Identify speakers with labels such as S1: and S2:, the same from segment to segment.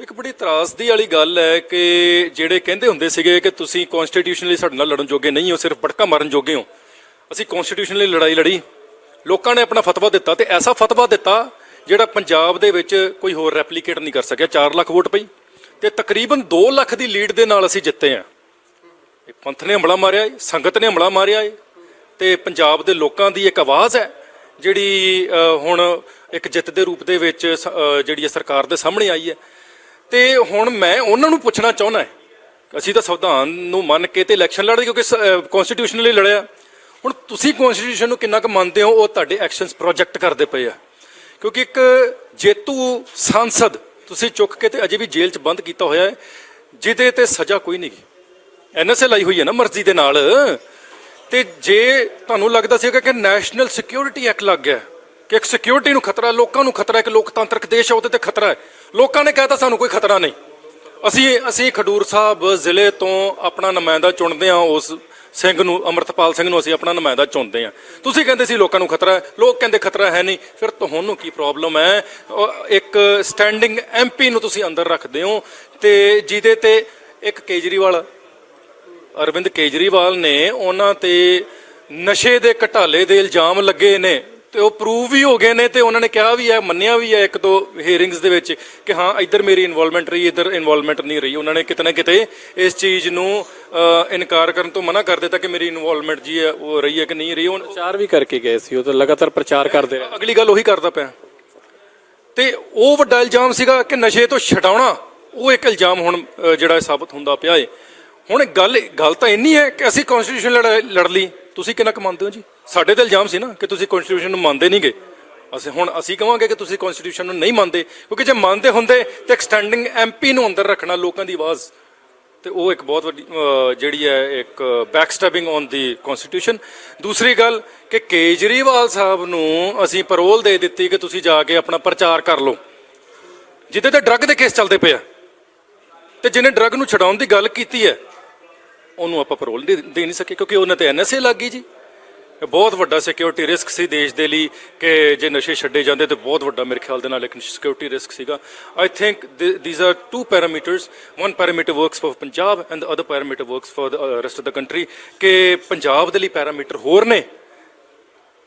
S1: ਇੱਕ ਬੜੀ ਤਰਾਸਦੀ ਵਾਲੀ ਗੱਲ ਹੈ ਕਿ ਜਿਹੜੇ ਕਹਿੰਦੇ ਹੁੰਦੇ ਸੀਗੇ ਕਿ ਤੁਸੀਂ ਕਨਸਟੀਟਿਊਸ਼ਨ ਲਈ ਸਾਡੇ ਨਾਲ ਲੜਨ ਜੋਗੇ ਨਹੀਂ ਹੋ, ਸਿਰਫ ਭੜਕਾ ਮਾਰਨ ਜੋਗੇ ਹੋ। ਅਸੀਂ ਕਨਸਟੀਟਿਊਸ਼ਨ ਲਈ ਲੜਾਈ ਲੜੀ। ਲੋਕਾਂ ਨੇ ਆਪਣਾ ਫਤਵਾ ਦਿੱਤਾ ਤੇ ਐਸਾ ਫਤਵਾ ਦਿੱਤਾ ਜਿਹੜਾ ਪੰਜਾਬ ਦੇ ਵਿੱਚ ਕੋਈ ਹੋਰ ਰੈਪਲੀਕੇਟ ਨਹੀਂ ਕਰ ਸਕਿਆ। 4 ਲੱਖ ਵੋਟ ਪਈ ਤੇ ਤਕਰੀਬਨ 2 ਲੱਖ ਦੀ ਲੀਡ ਦੇ ਨਾਲ ਅਸੀਂ ਜਿੱਤੇ ਆ ਇਹ ਪੰਥ ਨੇ ਹਮਲਾ ਮਾਰਿਆ ਏ, ਸੰਗਤ ਨੇ ਹਮਲਾ ਮਾਰਿਆ ਏ ਤੇ ਪੰਜਾਬ ਦੇ ਲੋਕਾਂ ਦੀ ਇੱਕ ਆਵਾਜ਼ ਹੈ ਜਿਹੜੀ ਹੁਣ ਇੱਕ ਜਿੱਤ ਦੇ ਰੂਪ ਦੇ ਵਿੱਚ ਸ- ਜਿਹੜੀ ਹੈ ਸਰਕਾਰ ਦੇ ਸਾਹਮਣੇ ਆਈ ਹੈ। ਤੇ ਹੁਣ ਮੈਂ ਉਹਨਾਂ ਨੂੰ ਪੁੱਛਣਾ ਚਾਹੁੰਦਾ ਹਾਂ। ਅਸੀਂ ਤਾਂ ਸੰਵਿਧਾਨ ਨੂੰ ਮੰਨ ਕੇ ਤੇ ਇਲੈਕਸ਼ਨ ਲੜਦੇ ਕਿਉਂਕਿ ਕਨਸਟੀਟਿਊਸ਼ਨ ਲਈ ਲੜਿਆ। ਹੁਣ ਤੁਸੀਂ ਕਨਸਟੀਟਿਊਸ਼ਨ ਨੂੰ ਕਿੰਨਾ ਕੁ ਮੰਨਦੇ ਹੋ? ਉਹ ਤੁਹਾਡੇ ਐਕਸ਼ਨਸ ਪ੍ਰੋਜੈਕਟ ਕਰਦੇ ਪਏ ਆ। ਕਿਉਂਕਿ ਇੱਕ ਜੇਤੂ ਸੰਸਦ ਤੁਸੀਂ ਚੁੱਕ ਕੇ ਤੇ ਅਜੇ ਵੀ ਜੇਲ੍ਹ 'ਚ ਬੰਦ ਕੀਤਾ ਹੋਇਆ ਹੈ, ਜਿਹਦੇ ਤੇ ਸਜ਼ਾ ਕੋਈ ਨਹੀਂ ਗੀ ਐਨਐਸਏ ਲਾਈ ਹੋਈ ਹੈ ਨਾ ਮਰਜ਼ੀ ਦੇ ਨਾਲ। ਤੇ ਜੇ ਤੁਹਾਨੂੰ ਲੱਗਦਾ ਸੀਗਾ ਕਿ ਨੈਸ਼ਨਲ ਸਿਕਿਉਰਿਟੀ ਐਕਟ ਲੱਗ ਗਿਆ ਕਿ ਇੱਕ ਸਿਕਿਉਰਿਟੀ ਨੂੰ ਖਤਰਾ, ਲੋਕਾਂ ਨੂੰ ਖਤਰਾ ਹੈ ਕਿ ਲੋਕਤੰਤਰਕ ਦੇਸ਼ ਹੈ ਉਹਦੇ ਤੇ ਖਤਰਾ ਹੈ। ਲੋਕਾਂ ਨੇ ਕਹਿਤਾ ਸਾਨੂੰ ਕੋਈ ਖਤਰਾ ਨਹੀਂ। ਅਸੀਂ ਅਸੀਂ ਖਡੂਰ ਸਾਹਿਬ ਜ਼ਿਲ੍ਹੇ ਤੋਂ ਆਪਣਾ ਨੁਮਾਇੰਦਾ ਚੁਣਦੇ ਹਾਂ, ਉਸ ਸਿੰਘ ਨੂੰ, ਅਮਰਤਪਾਲ ਸਿੰਘ ਨੂੰ ਅਸੀਂ ਆਪਣਾ ਨੁਮਾਇੰਦਾ ਚੁਣਦੇ ਹਾਂ। ਤੁਸੀਂ ਕਹਿੰਦੇ ਸੀ ਲੋਕਾਂ ਨੂੰ ਖਤਰਾ ਹੈ, ਲੋਕ ਕਹਿੰਦੇ ਖਤਰਾ ਹੈ ਨਹੀਂ। ਫਿਰ ਤੁਹਾਨੂੰ ਕੀ ਪ੍ਰੋਬਲਮ ਹੈ? ਇੱਕ ਸਟੈਂਡਿੰਗ ਐਮਪੀ ਨੂੰ ਤੁਸੀਂ ਅੰਦਰ ਰੱਖਦੇ ਹੋ ਤੇ ਜਿਹਦੇ ਤੇ ਇੱਕ ਕੇਜਰੀਵਾਲ, ਅਰਵਿੰਦ ਕੇਜਰੀਵਾਲ ਨੇ ਉਹਨਾਂ ਤੇ ਨਸ਼ੇ ਦੇ ਘਟਾਲੇ ਦੇ ਇਲਜ਼ਾਮ ਲੱਗੇ ਨੇ। ਤੇ ਉਹ ਪ੍ਰੂਵ ਵੀ ਹੋ ਗਏ ਨੇ ਤੇ ਉਹਨਾਂ ਨੇ ਕਿਹਾ ਵੀ ਹੈ ਮੰਨਿਆ ਵੀ ਹੈ ਇੱਕ ਦੋ ਹੀਅਰਿੰਗਸ ਦੇ ਵਿੱਚ ਕਿ ਹਾਂ ਇੱਧਰ ਮੇਰੀ ਇਨਵੋਲਵਮੈਂਟ ਰਹੀ ਇੱਧਰ ਇਨਵੋਲਵਮੈਂਟ ਨਹੀਂ ਰਹੀ। ਉਹਨਾਂ ਨੇ ਕਿਤੇ ਨਾ ਕਿਤੇ ਇਸ ਚੀਜ਼ ਨੂੰ ਇਨਕਾਰ ਕਰਨ ਤੋਂ ਮਨਾ ਕਰ ਦਿੱਤਾ ਕਿ ਮੇਰੀ ਇਨਵੋਲਵਮੈਂਟ ਜੀ ਹੈ ਉਹ ਰਹੀ ਹੈ ਕਿ ਨਹੀਂ ਰਹੀ। ਉਹ
S2: ਪ੍ਰਚਾਰ ਵੀ ਕਰਕੇ ਗਏ ਸੀ ਉਹ ਤਾਂ ਲਗਾਤਾਰ ਪ੍ਰਚਾਰ ਕਰਦੇ ਰਹੇ।
S1: ਅਗਲੀ ਗੱਲ ਉਹੀ ਕਰਦਾ ਪਿਆ। ਤੇ ਉਹ ਵੱਡਾ ਇਲਜ਼ਾਮ ਸੀਗਾ ਕਿ ਨਸ਼ੇ ਤੋਂ ਛਡਾਉਣਾ ਉਹ ਇੱਕ ਇਲਜ਼ਾਮ ਹੁਣ ਜਿਹੜਾ ਸਾਬਤ ਹੁੰਦਾ ਪਿਆ ਏ। ਹੁਣ ਗੱਲ ਗੱਲ ਤਾਂ ਇੰਨੀ ਹੈ ਕਿ ਅਸੀਂ ਕਨਸਟੀਟਿਊਸ਼ਨ ਲੜ ਲੜ ਲਈ। ਤੁਸੀਂ ਕਿੰਨਾ ਕੁ ਮੰਨਦੇ ਹੋ ਜੀ? ਸਾਡੇ ਤੇ ਇਲਜ਼ਾਮ ਸੀ ਨਾ ਕਿ ਤੁਸੀਂ ਕਨਸਟੀਟਿਊਸ਼ਨ ਨੂੰ ਮੰਨਦੇ ਨਹੀਂਗੇ ਅਸੀਂ ਹੁਣ ਅਸੀਂ ਕਹਾਂਗੇ ਕਿ ਤੁਸੀਂ ਕਨਸਟੀਟਿਊਸ਼ਨ ਨੂੰ ਨਹੀਂ ਮੰਨਦੇ, ਕਿਉਂਕਿ ਜੇ ਮੰਨਦੇ ਹੁੰਦੇ ਤੇ ਐਕਸਟੈਂਡਿੰਗ ਐਮਪੀ ਨੂੰ ਅੰਦਰ ਰੱਖਣਾ ਲੋਕਾਂ ਦੀ ਆਵਾਜ਼। ਤੇ ਉਹ ਇੱਕ ਬਹੁਤ ਵੱਡੀ ਜਿਹੜੀ ਹੈ ਇੱਕ back stabbing on the constitution ਦੂਸਰੀ ਗੱਲ ਕਿ ਕੇਜਰੀਵਾਲ ਸਾਹਿਬ ਨੂੰ ਅਸੀਂ ਪਰੋਲ ਦੇ ਦਿੱਤੀ ਕਿ ਤੁਸੀਂ ਜਾ ਕੇ ਆਪਣਾ ਪ੍ਰਚਾਰ ਕਰ ਲਓ। ਜਿੱਦੇ ਤੇ ਡਰੱਗ ਦੇ ਕੇਸ ਚੱਲਦੇ ਪਏ ਆ। ਤੇ ਜਿਹਨੇ ਡਰੱਗ ਨੂੰ ਛਡਾਉਣ ਦੀ ਗੱਲ ਕੀਤੀ ਹੈ, ਉਹਨੂੰ ਆਪਾਂ ਪਰੋਲ ਦੇ ਦੇ ਨਹੀਂ ਸਕੇ, ਕਿਉਂਕਿ ਉਹਨਾਂ ਤੇ ਐਨਐਸਏ ਲੱਗ ਗਈ ਜੀ। ਇਹ ਬਹੁਤ ਵੱਡਾ ਸਿਕਿਉਰਿਟੀ ਰਿਸਕ ਸੀ ਦੇਸ਼ ਦੇ ਲਈ ਕਿ ਜੇ ਨਸ਼ੇ ਛੱਡੇ ਜਾਂਦੇ ਤੇ ਬਹੁਤ ਵੱਡਾ ਮੇਰੇ ਖਿਆਲ ਦੇ ਨਾਲ ਇੱਕ ਸਿਕਿਉਰਿਟੀ ਰਿਸਕ ਸੀਗਾ। I think these are two parameters one parameter works for Punjab and the other parameter works for the rest of the country ਕਿ ਪੰਜਾਬ ਦੇ ਲਈ ਪੈਰਾਮੀਟਰ ਹੋਰ ਨੇ।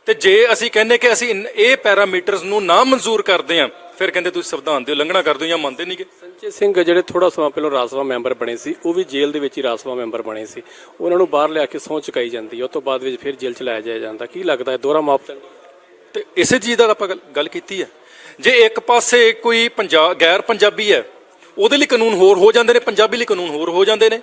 S1: ਤੇ ਜੇ ਅਸੀਂ ਕਹਿੰਦੇ ਕਿ ਅਸੀਂ ਇਨ- ਇਹ ਪੈਰਾਮੀਟਰਸ ਨੂੰ ਨਾ ਮਨਜ਼ੂਰ ਕਰਦੇ ਹਾਂ ਫਿਰ ਕਹਿੰਦੇ ਤੁਸੀਂ ਸੰਵਿਧਾਨ ਦੀ ਉਲੰਘਣਾ ਕਰਦੇ ਹੋ ਜਾਂ ਮੰਨਦੇ ਨਹੀਂਗੇ
S2: ਸੰਜੇ ਸਿੰਘ ਜਿਹੜੇ ਥੋੜਾ ਸਮਾਂ ਪਹਿਲਾਂ ਰਾਜ ਸਭਾ ਮੈਂਬਰ ਬਣੇ ਸੀ ਉਹ ਵੀ ਜੇਲ੍ਹ ਦੇ ਵਿੱਚ ਹੀ ਰਾਜ ਸਭਾ ਮੈਂਬਰ ਬਣੇ ਸੀ। ਉਹਨਾਂ ਨੂੰ ਬਾਹਰ ਲਿਆ ਕੇ ਸਹੁੰ ਚੁਕਾਈ ਜਾਂਦੀ ਹੈ ਉਸ ਤੋਂ ਬਾਅਦ ਵਿੱਚ ਫਿਰ ਜੇਲ੍ਹ ਚ ਲਾਇਆ ਜਾਇਆ ਜਾਂਦਾ। ਕੀ ਲੱਗਦਾ ਹੈ ਦੋਹਰਾ ਮਾਪਦੰਡ
S1: ਤੇ ਇਸੇ ਚੀਜ਼ ਦਾ ਆਪਾਂ ਗੱਲ ਕੀਤੀ ਹੈ। ਜੇ ਇੱਕ ਪਾਸੇ ਕੋਈ ਪੰਜਾਬ ਗੈਰ ਪੰਜਾਬੀ ਹੈ ਉਹਦੇ ਲਈ ਕਾਨੂੰਨ ਹੋਰ ਹੋ ਜਾਂਦੇ ਨੇ ਪੰਜਾਬੀ ਲਈ ਕਾਨੂੰਨ ਹੋਰ ਹੋ ਜਾਂਦੇ ਨੇ।